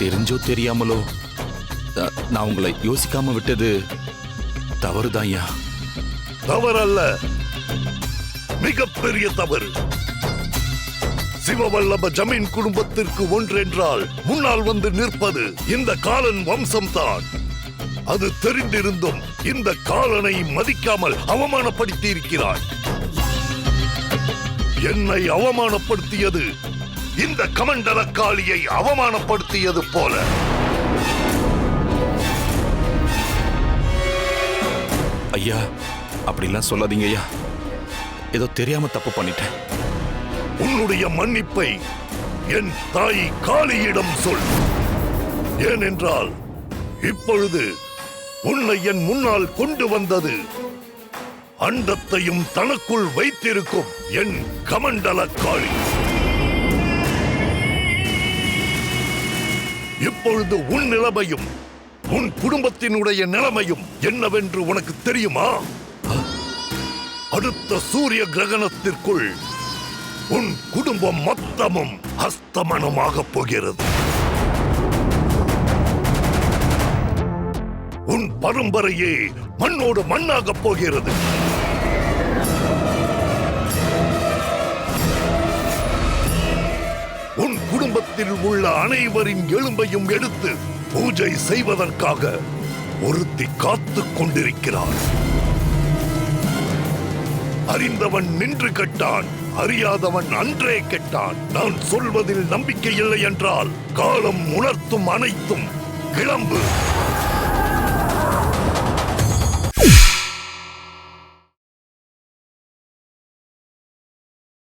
தெரிஞ்சோ தெரியாமலோ நான் உங்களை யோசிக்காம விட்டது தவறுதான் ஐயா. தவறல்ல. மிகப்பெரிய தவறு. சிவவல்லப ஜமீன் குடும்பத்திற்கு ஒன்றென்றால் முன்னால் வந்து நிற்பது இந்த காலன் வம்சம்தான். அது தெரிந்திருந்தும் இந்த காலனை மதிக்காமல் அவமானப்படுத்தி இருக்கிறாய் என்னை அவமானப்படுத்தியது இந்த கமண்டல காளியை அவமானப்படுத்தியது போல. ஐயா அப்படிலாம் சொல்லாதீங்க ஐயா. ஏதோ தெரியாம தப்பு பண்ணிட்டேன். உன்னுடைய மன்னிப்பை என் தாய் காளியிடம் சொல். ஏனென்றால் இப்பொழுது உன்னை என் முன்னால் கொண்டு வந்தது அண்டத்தையும் தனக்குள் வைத்திருக்கும் என் கமண்டல காளி இப்பொழுது உன் நிலைமையும் உன் குடும்பத்தினுடைய நிலைமையும் என்னவென்று உனக்கு தெரியுமா? அடுத்த சூரிய கிரகணத்திற்குள் உன் குடும்பம் மொத்தமும் அஸ்தமனமாக போகிறது. உன் பரம்பரையே மண்ணோடு மண்ணாக போகிறது. குடும்பத்தில் உள்ள அனைவரின் எலும்பையும் எடுத்து பூஜை செய்வதற்காக ஒருத்தி காத்துக் கொண்டிருக்கிறார் அறிந்தவன் நின்று கெட்டான் அறியாதவன் அன்றே கெட்டான். நான் சொல்வதில் நம்பிக்கை இல்லை என்றால் காலம் உணர்த்தும் அனைத்தும் கிளம்பு.